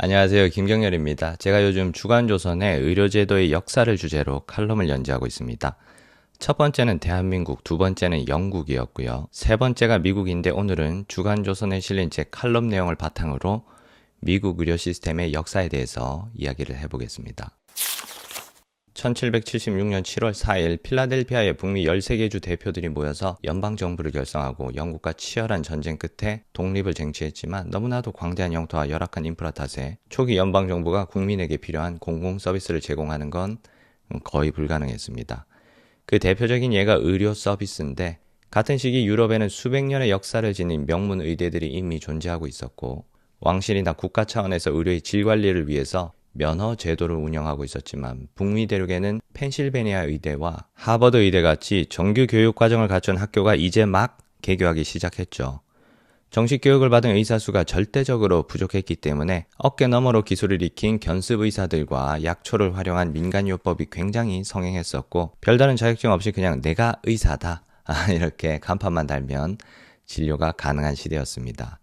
안녕하세요. 김경렬입니다. 제가 요즘 주간조선의 의료제도의 역사를 주제로 칼럼을 연재하고 있습니다. 첫 번째는 대한민국, 두 번째는 영국이었고요. 세 번째가 미국인데 오늘은 주간조선에 실린 제 칼럼 내용을 바탕으로 미국 의료 시스템의 역사에 대해서 이야기를 해보겠습니다. 1776년 7월 4일 필라델피아의 북미 13개 주 대표들이 모여서 연방정부를 결성하고 영국과 치열한 전쟁 끝에 독립을 쟁취했지만 너무나도 광대한 영토와 열악한 인프라 탓에 초기 연방정부가 국민에게 필요한 공공 서비스를 제공하는 건 거의 불가능했습니다. 그 대표적인 예가 의료 서비스인데 같은 시기 유럽에는 수백 년의 역사를 지닌 명문 의대들이 이미 존재하고 있었고 왕실이나 국가 차원에서 의료의 질 관리를 위해서 면허 제도를 운영하고 있었지만 북미 대륙에는 펜실베니아 의대와 하버드 의대 같이 정규 교육 과정을 갖춘 학교가 이제 막 개교하기 시작했죠. 정식 교육을 받은 의사 수가 절대적으로 부족했기 때문에 어깨 너머로 기술을 익힌 견습 의사들과 약초를 활용한 민간요법이 굉장히 성행했었고 별다른 자격증 없이 그냥 내가 의사다 이렇게 간판만 달면 진료가 가능한 시대였습니다.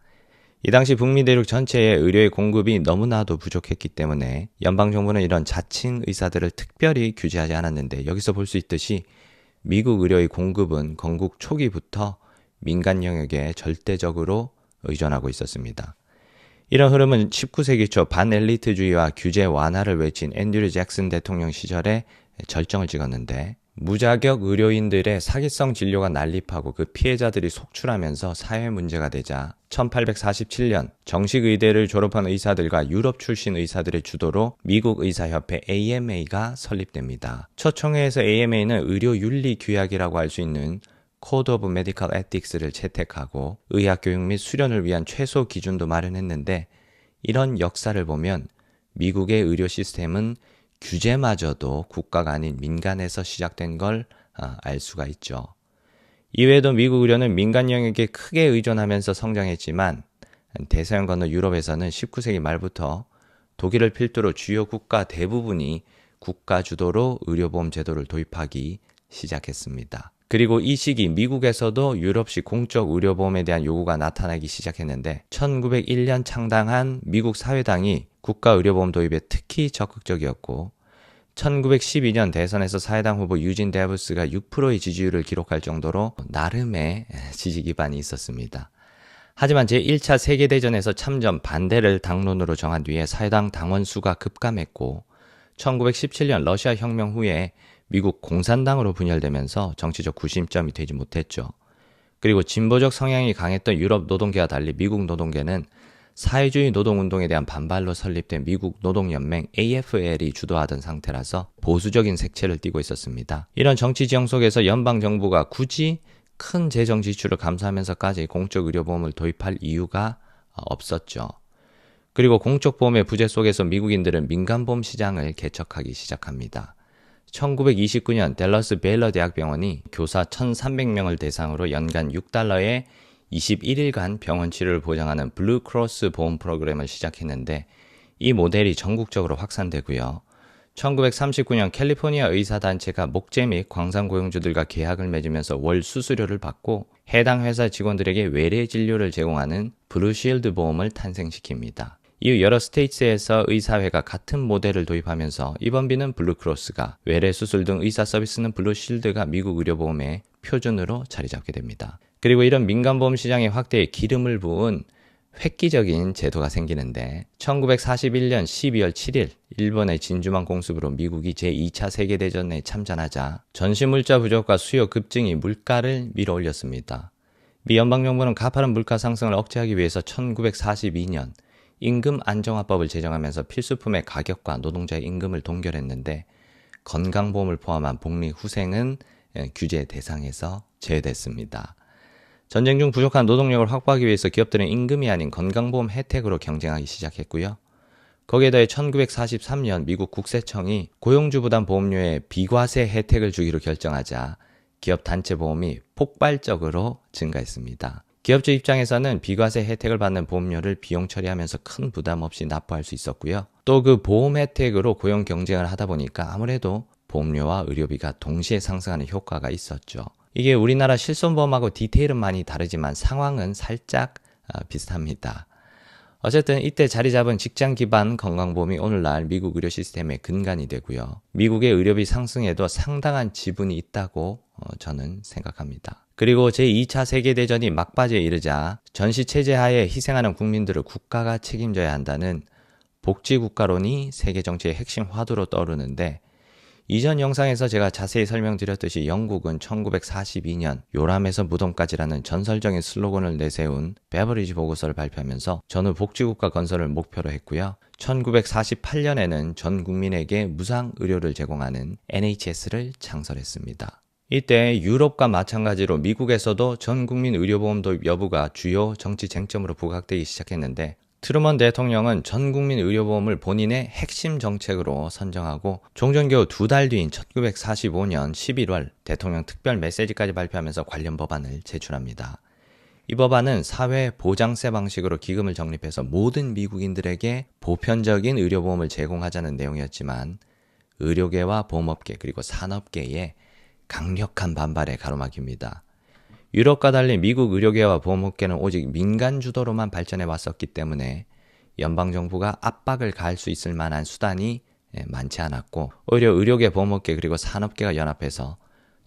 이 당시 북미 대륙 전체의 의료의 공급이 너무나도 부족했기 때문에 연방 정부는 이런 자칭 의사들을 특별히 규제하지 않았는데 여기서 볼 수 있듯이 미국 의료의 공급은 건국 초기부터 민간 영역에 절대적으로 의존하고 있었습니다. 이런 흐름은 19세기 초 반엘리트주의와 규제 완화를 외친 앤드류 잭슨 대통령 시절에 절정을 찍었는데 무자격 의료인들의 사기성 진료가 난립하고 그 피해자들이 속출하면서 사회 문제가 되자 1847년 정식 의대를 졸업한 의사들과 유럽 출신 의사들의 주도로 미국 의사협회 AMA가 설립됩니다. 첫 총회에서 AMA는 의료 윤리 규약이라고 할 수 있는 코드 오브 메디컬 에틱스를 채택하고 의학 교육 및 수련을 위한 최소 기준도 마련했는데 이런 역사를 보면 미국의 의료 시스템은 규제마저도 국가가 아닌 민간에서 시작된 걸알 아, 수가 있죠. 이외에도 미국 의료는 민간 영역에 크게 의존하면서 성장했지만 대서양 건너 유럽에서는 19세기 말부터 독일을 필두로 주요 국가 대부분이 국가 주도로 의료보험 제도를 도입하기 시작했습니다. 그리고 이 시기 미국에서도 유럽식 공적 의료보험에 대한 요구가 나타나기 시작했는데 1901년 창당한 미국 사회당이 국가 의료보험 도입에 특히 적극적이었고 1912년 대선에서 사회당 후보 유진 데브스가 6%의 지지율을 기록할 정도로 나름의 지지 기반이 있었습니다. 하지만 제1차 세계대전에서 참전 반대를 당론으로 정한 뒤에 사회당 당원 수가 급감했고 1917년 러시아 혁명 후에 미국 공산당으로 분열되면서 정치적 구심점이 되지 못했죠. 그리고 진보적 성향이 강했던 유럽 노동계와 달리 미국 노동계는 사회주의 노동운동에 대한 반발로 설립된 미국 노동연맹 AFL이 주도하던 상태라서 보수적인 색채를 띠고 있었습니다. 이런 정치 지형 속에서 연방정부가 굳이 큰 재정 지출을 감수하면서까지 공적 의료보험을 도입할 이유가 없었죠. 그리고 공적 보험의 부재 속에서 미국인들은 민간보험 시장을 개척하기 시작합니다. 1929년 델러스 베일러 대학병원이 교사 1,300명을 대상으로 연간 6달러의 21일간 병원 치료를 보장하는 블루크로스 보험 프로그램을 시작했는데 이 모델이 전국적으로 확산되고요. 1939년 캘리포니아 의사단체가 목재 및 광산 고용주들과 계약을 맺으면서 월 수수료를 받고 해당 회사 직원들에게 외래 진료를 제공하는 블루실드 보험을 탄생시킵니다. 이후 여러 스테이츠에서 의사회가 같은 모델을 도입하면서 입원비는 블루크로스가 외래 수술 등 의사 서비스는 블루실드가 미국 의료보험의 표준으로 자리 잡게 됩니다. 그리고 이런 민간보험 시장의 확대에 기름을 부은 획기적인 제도가 생기는데 1941년 12월 7일 일본의 진주만 공습으로 미국이 제2차 세계대전에 참전하자 전시물자 부족과 수요 급증이 물가를 밀어올렸습니다. 미 연방정부는 가파른 물가 상승을 억제하기 위해서 1942년 임금 안정화법을 제정하면서 필수품의 가격과 노동자의 임금을 동결했는데 건강보험을 포함한 복리 후생은 규제 대상에서 제외됐습니다. 전쟁 중 부족한 노동력을 확보하기 위해서 기업들은 임금이 아닌 건강보험 혜택으로 경쟁하기 시작했고요. 거기에 더해 1943년 미국 국세청이 고용주 부담 보험료에 비과세 혜택을 주기로 결정하자 기업 단체 보험이 폭발적으로 증가했습니다. 기업주 입장에서는 비과세 혜택을 받는 보험료를 비용 처리하면서 큰 부담 없이 납부할 수 있었고요. 또 그 보험 혜택으로 고용 경쟁을 하다 보니까 아무래도 보험료와 의료비가 동시에 상승하는 효과가 있었죠. 이게 우리나라 실손보험하고 디테일은 많이 다르지만 상황은 살짝 어, 비슷합니다. 어쨌든 이때 자리 잡은 직장 기반 건강보험이 오늘날 미국 의료 시스템의 근간이 되고요. 미국의 의료비 상승에도 상당한 지분이 있다고 어, 저는 생각합니다. 그리고 제2차 세계대전이 막바지에 이르자 전시체제 하에 희생하는 국민들을 국가가 책임져야 한다는 복지국가론이 세계 정치의 핵심 화두로 떠오르는데 이전 영상에서 제가 자세히 설명드렸듯이 영국은 1942년 요람에서 무덤까지라는 전설적인 슬로건을 내세운 베버리지 보고서를 발표하면서 전후 복지국가 건설을 목표로 했고요. 1948년에는 전 국민에게 무상 의료를 제공하는 NHS를 창설했습니다. 이때 유럽과 마찬가지로 미국에서도 전 국민 의료보험 도입 여부가 주요 정치 쟁점으로 부각되기 시작했는데 트루먼 대통령은 전 국민 의료보험을 본인의 핵심 정책으로 선정하고 종전 겨우 두 달 뒤인 1945년 11월 대통령 특별 메시지까지 발표하면서 관련 법안을 제출합니다. 이 법안은 사회 보장세 방식으로 기금을 적립해서 모든 미국인들에게 보편적인 의료보험을 제공하자는 내용이었지만 의료계와 보험업계 그리고 산업계에 강력한 반발에 가로막힙니다. 유럽과 달리 미국 의료계와 보험업계는 오직 민간 주도로만 발전해 왔었기 때문에 연방정부가 압박을 가할 수 있을 만한 수단이 예, 많지 않았고 오히려 의료계, 보험업계 그리고 산업계가 연합해서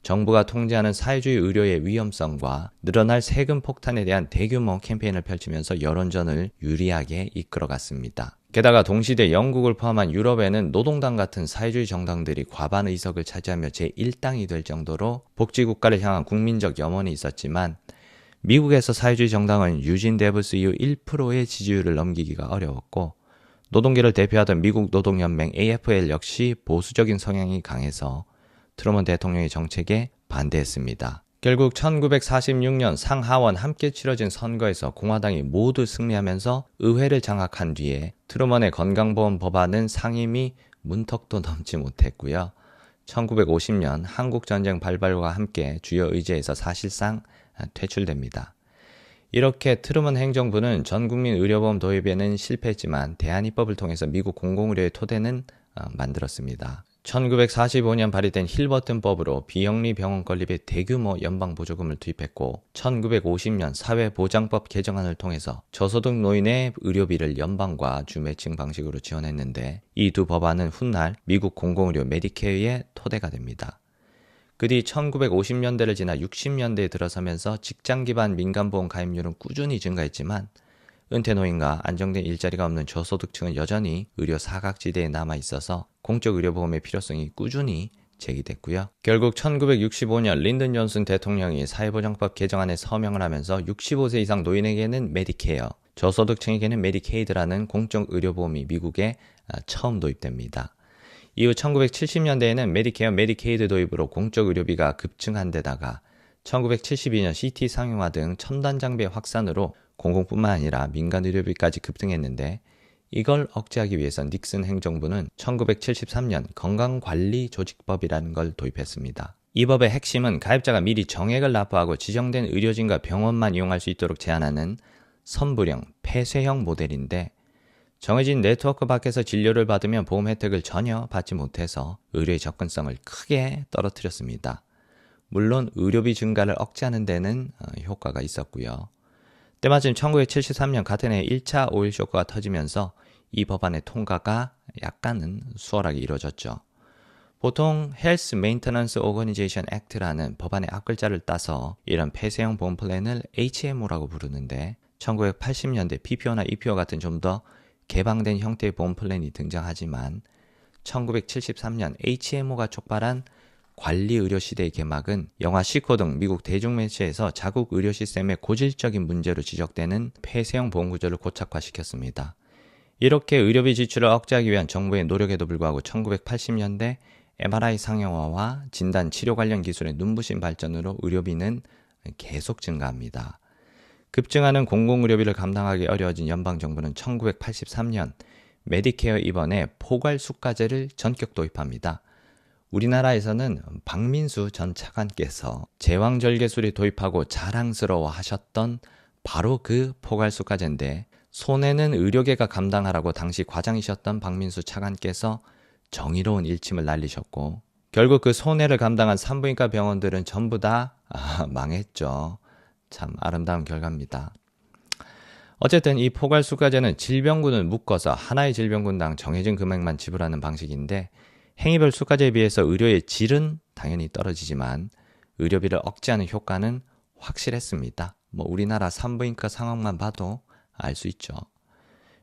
정부가 통제하는 사회주의 의료의 위험성과 늘어날 세금 폭탄에 대한 대규모 캠페인을 펼치면서 여론전을 유리하게 이끌어갔습니다. 게다가 동시대 영국을 포함한 유럽에는 노동당 같은 사회주의 정당들이 과반 의석을 차지하며 제1당이 될 정도로 복지국가를 향한 국민적 염원이 있었지만 미국에서 사회주의 정당은 유진 데브스 이후 1%의 지지율을 넘기기가 어려웠고 노동계를 대표하던 미국 노동연맹 AFL 역시 보수적인 성향이 강해서 트루먼 대통령의 정책에 반대했습니다. 결국 1946년 상하원 함께 치러진 선거에서 공화당이 모두 승리하면서 의회를 장악한 뒤에 트루먼의 건강보험 법안은 상임위 문턱도 넘지 못했고요. 1950년 한국전쟁 발발과 함께 주요 의제에서 사실상 퇴출됩니다. 이렇게 트루먼 행정부는 전국민 의료보험 도입에는 실패했지만 대한입법을 통해서 미국 공공의료의 토대는 어, 만들었습니다. 1945년 발의된 힐버튼법으로 비영리 병원 건립에 대규모 연방 보조금을 투입했고 1950년 사회보장법 개정안을 통해서 저소득 노인의 의료비를 연방과 주 매칭 방식으로 지원했는데 이 두 법안은 훗날 미국 공공의료 메디케어의 토대가 됩니다. 그 뒤 1950년대를 지나 60년대에 들어서면서 직장 기반 민간보험 가입률은 꾸준히 증가했지만 은퇴 노인과 안정된 일자리가 없는 저소득층은 여전히 의료 사각지대에 남아 있어서 공적 의료보험의 필요성이 꾸준히 제기됐고요. 결국 1965년 린든 존슨 대통령이 사회보장법 개정안에 서명을 하면서 65세 이상 노인에게는 메디케어, 저소득층에게는 메디케이드라는 공적 의료보험이 미국에 아, 처음 도입됩니다. 이후 1970년대에는 메디케어, 메디케이드 도입으로 공적 의료비가 급증한 데다가 1972년 CT 상용화 등 첨단 장비의 확산으로 공공뿐만 아니라 민간 의료비까지 급등했는데 이걸 억제하기 위해서 닉슨 행정부는 1973년 건강관리조직법이라는 걸 도입했습니다. 이 법의 핵심은 가입자가 미리 정액을 납부하고 지정된 의료진과 병원만 이용할 수 있도록 제한하는 선불형, 폐쇄형 모델인데 정해진 네트워크 밖에서 진료를 받으면 보험 혜택을 전혀 받지 못해서 의료의 접근성을 크게 떨어뜨렸습니다. 물론 의료비 증가를 억제하는 데는 어, 효과가 있었고요. 때마침 1973년 같은 해 1차 오일 쇼크가 터지면서 이 법안의 통과가 약간은 수월하게 이루어졌죠. 보통 Health Maintenance Organization Act라는 법안의 앞글자를 따서 이런 폐쇄형 보험 플랜을 HMO라고 부르는데 1980년대 PPO나 EPO 같은 좀 더 개방된 형태의 보험 플랜이 등장하지만 1973년 HMO가 촉발한 관리 의료 시대의 개막은 영화 시코 등 미국 대중매체에서 자국 의료 시스템의 고질적인 문제로 지적되는 폐쇄형 보험 구조를 고착화시켰습니다. 이렇게 의료비 지출을 억제하기 위한 정부의 노력에도 불구하고 1980년대 MRI 상용화와 진단 치료 관련 기술의 눈부신 발전으로 의료비는 계속 증가합니다. 급증하는 공공의료비를 감당하기 어려워진 연방정부는 1983년 메디케어 입원에 포괄 수가제를 전격 도입합니다. 우리나라에서는 박민수 전 차관께서 제왕절개술이 도입하고 자랑스러워 하셨던 바로 그 포괄수가제인데 손해는 의료계가 감당하라고 당시 과장이셨던 박민수 차관께서 정의로운 일침을 날리셨고 결국 그 손해를 감당한 산부인과 병원들은 전부 다 아, 망했죠. 참 아름다운 결과입니다. 어쨌든 이 포괄수가제는 질병군을 묶어서 하나의 질병군당 정해진 금액만 지불하는 방식인데 행위별 수가제에 비해서 의료의 질은 당연히 떨어지지만 의료비를 억제하는 효과는 확실했습니다. 뭐 우리나라 산부인과 상황만 봐도 알 수 있죠.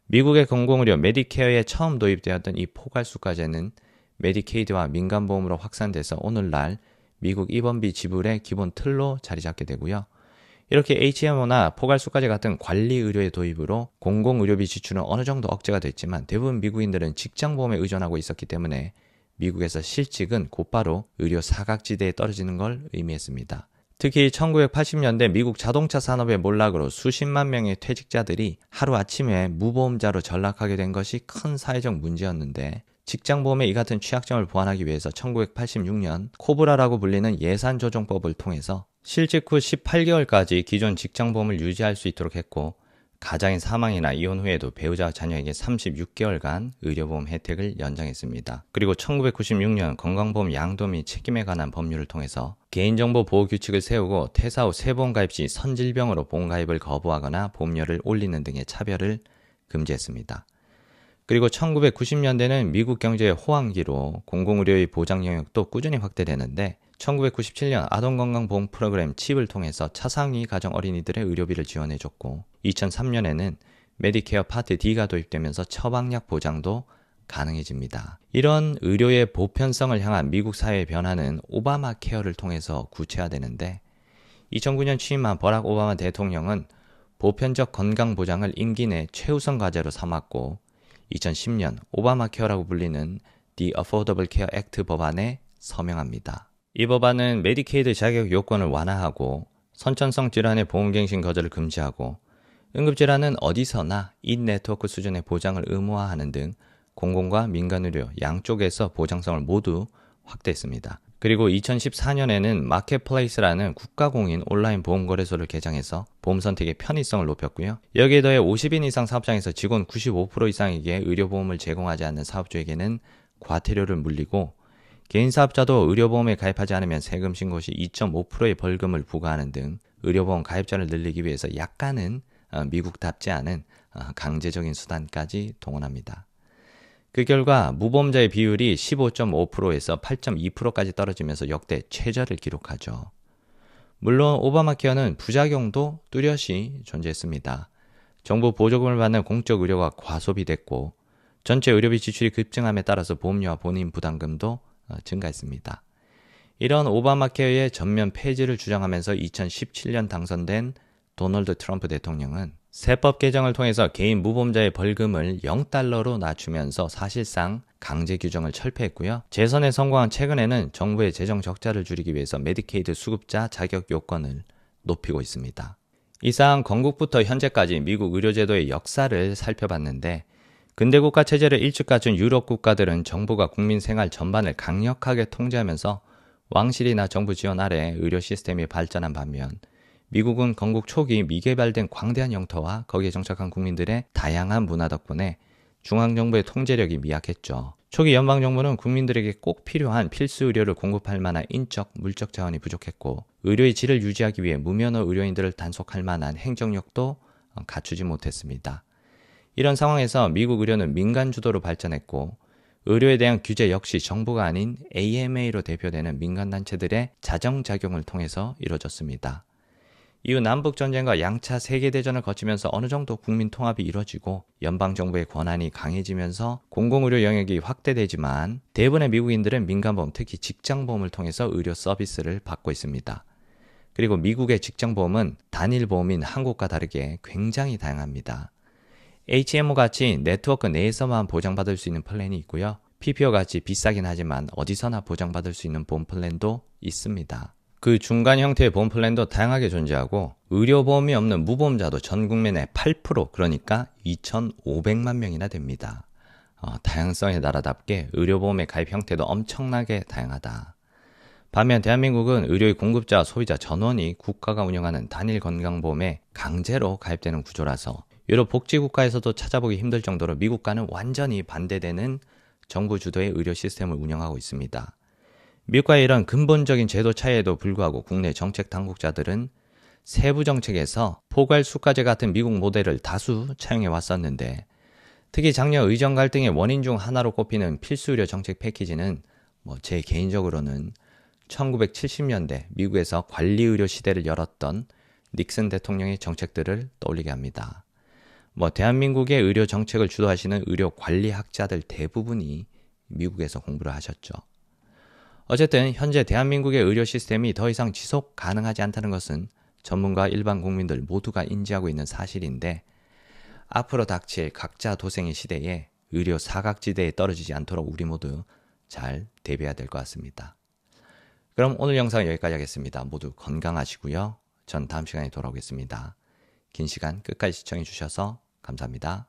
미국의 공공의료 메디케어에 처음 도입되었던 이 포괄수가제는 메디케이드와 민간보험으로 확산돼서 오늘날 미국 입원비 지불의 기본 틀로 자리 잡게 되고요. 이렇게 HMO나 포괄수가제 같은 관리 의료의 도입으로 공공의료비 지출은 어느 정도 억제가 됐지만 대부분 미국인들은 직장보험에 의존하고 있었기 때문에 미국에서 실직은 곧바로 의료 사각지대에 떨어지는 걸 의미했습니다. 특히 1980년대 미국 자동차 산업의 몰락으로 수십만 명의 퇴직자들이 하루아침에 무보험자로 전락하게 된 것이 큰 사회적 문제였는데 직장보험의 이 같은 취약점을 보완하기 위해서 1986년 코브라라고 불리는 예산조정법을 통해서 실직 후 18개월까지 기존 직장보험을 유지할 수 있도록 했고 가장인 사망이나 이혼 후에도 배우자와 자녀에게 36개월간 의료보험 혜택을 연장했습니다. 그리고 1996년 건강보험 양도 및 책임에 관한 법률을 통해서 개인정보 보호 규칙을 세우고 퇴사 후 세보험 가입 시 선질병으로 보험 가입을 거부하거나 보험료를 올리는 등의 차별을 금지했습니다. 그리고 1990년대는 미국 경제의 호황기로 공공의료의 보장 영역도 꾸준히 확대되는데 1997년 아동건강보험 프로그램 칩을 통해서 차상위 가정 어린이들의 의료비를 지원해줬고 2003년에는 메디케어 파트 D가 도입되면서 처방약 보장도 가능해집니다. 이런 의료의 보편성을 향한 미국 사회의 변화는 오바마 케어를 통해서 구체화되는데 2009년 취임한 버락 오바마 대통령은 보편적 건강 보장을 임기 내 최우선 과제로 삼았고 2010년 오바마 케어라고 불리는 The Affordable Care Act 법안에 서명합니다. 이 법안은 메디케이드 자격 요건을 완화하고 선천성 질환의 보험갱신 거절을 금지하고 응급질환은 어디서나 인 네트워크 수준의 보장을 의무화하는 등 공공과 민간의료 양쪽에서 보장성을 모두 확대했습니다. 그리고 2014년에는 마켓플레이스라는 국가공인 온라인 보험거래소를 개장해서 보험 선택의 편의성을 높였고요. 여기에 더해 50인 이상 사업장에서 직원 95% 이상에게 의료보험을 제공하지 않는 사업주에게는 과태료를 물리고 개인 사업자도 의료보험에 가입하지 않으면 세금 신고 시 2.5%의 벌금을 부과하는 등 의료보험 가입자를 늘리기 위해서 약간은 어, 미국답지 않은 어, 강제적인 수단까지 동원합니다. 그 결과 무보험자의 비율이 15.5%에서 8.2%까지 떨어지면서 역대 최저를 기록하죠. 물론 오바마 케어는 부작용도 뚜렷이 존재했습니다. 정부 보조금을 받는 공적 의료가 과소비됐고 전체 의료비 지출이 급증함에 따라서 보험료와 본인 부담금도 어, 증가했습니다. 이런 오바마 케어의 전면 폐지를 주장하면서 2017년 당선된 도널드 트럼프 대통령은 세법 개정을 통해서 개인 무보험자의 벌금을 0달러로 낮추면서 사실상 강제 규정을 철폐했고요. 재선에 성공한 최근에는 정부의 재정 적자를 줄이기 위해서 메디케이드 수급자 자격 요건을 높이고 있습니다. 이상 건국부터 현재까지 미국 의료제도의 역사를 살펴봤는데 근대 국가 체제를 일찍 갖춘 유럽 국가들은 정부가 국민 생활 전반을 강력하게 통제하면서 왕실이나 정부 지원 아래 의료 시스템이 발전한 반면 미국은 건국 초기 미개발된 광대한 영토와 거기에 정착한 국민들의 다양한 문화 덕분에 중앙정부의 통제력이 미약했죠. 초기 연방정부는 국민들에게 꼭 필요한 필수 의료를 공급할 만한 인적, 물적 자원이 부족했고, 의료의 질을 유지하기 위해 무면허 의료인들을 단속할 만한 행정력도 갖추지 못했습니다. 이런 상황에서 미국 의료는 민간 주도로 발전했고, 의료에 대한 규제 역시 정부가 아닌 AMA로 대표되는 민간단체들의 자정작용을 통해서 이루어졌습니다. 이후 남북전쟁과 양차 세계대전을 거치면서 어느 정도 국민 통합이 이루어지고 연방정부의 권한이 강해지면서 공공의료 영역이 확대되지만 대부분의 미국인들은 민간보험, 특히 직장보험을 통해서 의료 서비스를 받고 있습니다. 그리고 미국의 직장보험은 단일보험인 한국과 다르게 굉장히 다양합니다. HMO 같이 네트워크 내에서만 보장받을 수 있는 플랜이 있고요. PPO 같이 비싸긴 하지만 어디서나 보장받을 수 있는 보험 플랜도 있습니다. 그 중간 형태의 보험 플랜도 다양하게 존재하고 의료보험이 없는 무보험자도 전 국민의 8% 그러니까 2,500만 명이나 됩니다. 어, 다양성의 나라답게 의료보험의 가입 형태도 엄청나게 다양하다. 반면 대한민국은 의료의 공급자와 소비자 전원이 국가가 운영하는 단일 건강보험에 강제로 가입되는 구조라서 유럽 복지국가에서도 찾아보기 힘들 정도로 미국과는 완전히 반대되는 정부 주도의 의료 시스템을 운영하고 있습니다. 미국과의 이런 근본적인 제도 차이에도 불구하고 국내 정책 당국자들은 세부 정책에서 포괄수가제 같은 미국 모델을 다수 차용해 왔었는데 특히 작년 의정 갈등의 원인 중 하나로 꼽히는 필수 의료 정책 패키지는 뭐 제 개인적으로는 1970년대 미국에서 관리 의료 시대를 열었던 닉슨 대통령의 정책들을 떠올리게 합니다. 뭐 대한민국의 의료 정책을 주도하시는 의료 관리학자들 대부분이 미국에서 공부를 하셨죠. 어쨌든 현재 대한민국의 의료 시스템이 더 이상 지속 가능하지 않다는 것은 전문가 일반 국민들 모두가 인지하고 있는 사실인데 앞으로 닥칠 각자 도생의 시대에 의료 사각지대에 떨어지지 않도록 우리 모두 잘 대비해야 될 것 같습니다. 그럼 오늘 영상 여기까지 하겠습니다. 모두 건강하시고요. 전 다음 시간에 돌아오겠습니다. 긴 시간 끝까지 시청해 주셔서 감사합니다.